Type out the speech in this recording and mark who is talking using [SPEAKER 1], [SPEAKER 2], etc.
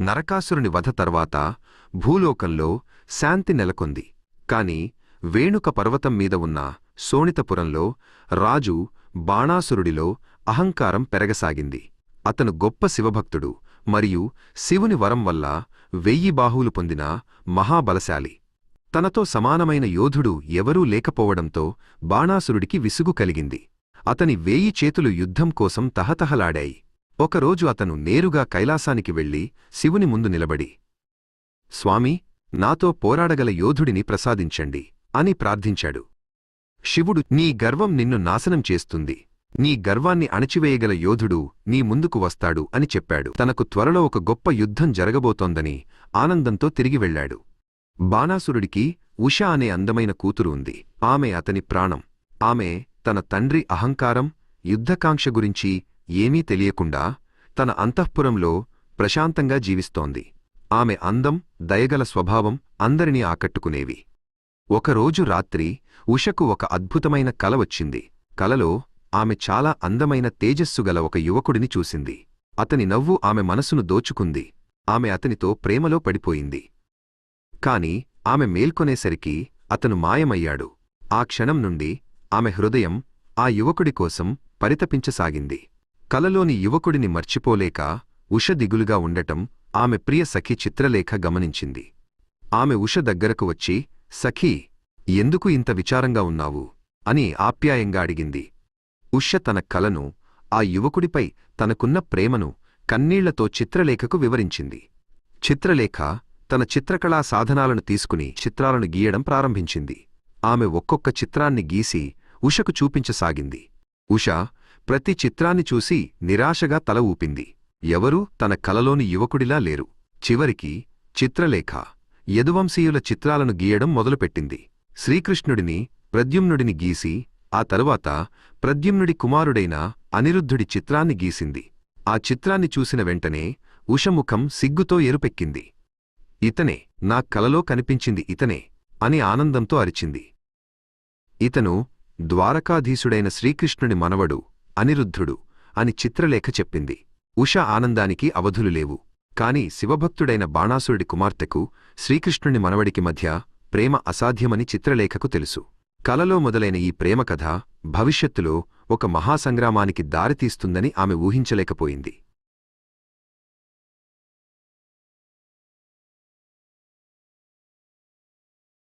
[SPEAKER 1] నరకాసురుని వధ తర్వాత భూలోకంలో శాంతి నెలకొంది. కాని వేణుక పర్వతం మీద ఉన్న శోణితపురంలో రాజు బాణాసురుడిలో అహంకారం పెరగసాగింది. అతను గొప్ప శివభక్తుడు మరియు శివుని వరం వల్ల వెయ్యి బాహువులు పొందిన మహాబలశాలి. తనతో సమానమైన యోధుడు ఎవరూ లేకపోవడంతో బాణాసురుడికి విసుగు కలిగింది. అతని వేయి చేతులు యుద్ధం కోసం తహతహలాడాయి. ఒకరోజు అతను నేరుగా కైలాసానికి వెళ్ళి శివుని ముందు నిలబడి స్వామీ నాతో పోరాడగల యోధుడిని ప్రసాదించండి అని ప్రార్థించాడు. శివుడు నీ గర్వం నిన్ను నాశనం చేస్తుంది. నీ గర్వాన్ని అణచివేయగల యోధుడు నీ ముందుకు వస్తాడు అని చెప్పాడు. తనకు త్వరలో ఒక గొప్ప యుద్ధం జరగబోతోందని ఆనందంతో తిరిగి వెళ్ళాడు. బాణాసురుడికి ఉషా అనే అందమైన కూతురు ఉంది. ఆమె అతని ప్రాణం. ఆమె తన తండ్రి అహంకారం యుద్ధకాంక్ష గురించి ఏమీ తెలియకుండా తన అంతఃపురంలో ప్రశాంతంగా జీవిస్తోంది. ఆమె అందం దయగల స్వభావం అందరినీ ఆకట్టుకునేవి. ఒకరోజు రాత్రి ఉషకు ఒక అద్భుతమైన కల వచ్చింది. కలలో ఆమె చాలా అందమైన తేజస్సుగల ఒక యువకుడిని చూసింది. అతని నవ్వు ఆమె మనసును దోచుకుంది. ఆమె అతనితో ప్రేమలో పడిపోయింది. కాని ఆమె మేల్కొనేసరికి అతను మాయమయ్యాడు. ఆ క్షణం నుండి ఆమె హృదయం ఆ యువకుడి కోసం పరితపించసాగింది. కలలోని యువకుడిని మర్చిపోలేక ఉష దిగులుగా ఉండటం ఆమె ప్రియ సఖి చిత్రలేఖ గమనించింది. ఆమె ఉష దగ్గరకు వచ్చి సఖీ ఎందుకు ఇంత విచారంగా ఉన్నావు? అని ఆప్యాయంగా అడిగింది. ఉష తన కలను ఆ యువకుడిపై తనకున్న ప్రేమను కన్నీళ్ళతో చిత్రలేఖకు వివరించింది. చిత్రలేఖ తన చిత్రకళా సాధనాలను తీసుకుని చిత్రాలను గీయడం ప్రారంభించింది. ఆమె ఒక్కొక్క చిత్రాన్ని గీసి ఉషకు చూపించసాగింది. ఉష ప్రతి చిత్రాన్ని చూసి నిరాశగా తల ఊపింది. ఎవరూ తన కలలోని యువకుడిలా లేరు. చివరికి చిత్రలేఖ యదువంశీయుల చిత్రాలను గీయడం మొదలుపెట్టింది. శ్రీకృష్ణుడిని ప్రద్యుమ్నుడిని గీసి ఆ తరువాత ప్రద్యుమ్నుడి కుమారుడైన అనిరుద్ధుడి చిత్రాన్ని గీసింది. ఆ చిత్రాన్ని చూసిన వెంటనే ఉషముఖం సిగ్గుతో ఎరుపెక్కింది. ఇతనే నా కలలో కనిపించింది ఇతనే అని ఆనందంతో అరిచింది. ఇతను ద్వారకాధీశుడైన శ్రీకృష్ణుని మనవడు అనిరుద్ధుడు అని చిత్రలేఖ చెప్పింది. ఉష ఆనందానికి అవధులు లేవు. కాని శివభక్తుడైన బాణాసురుడి కుమార్తెకు శ్రీకృష్ణుని మనవడికి మధ్య ప్రేమ అసాధ్యమని చిత్రలేఖకు తెలుసు. కలలో మొదలైన ఈ ప్రేమ కథ భవిష్యత్తులో ఒక మహాసంగ్రామానికి దారితీస్తుందని ఆమె ఊహించలేకపోయింది.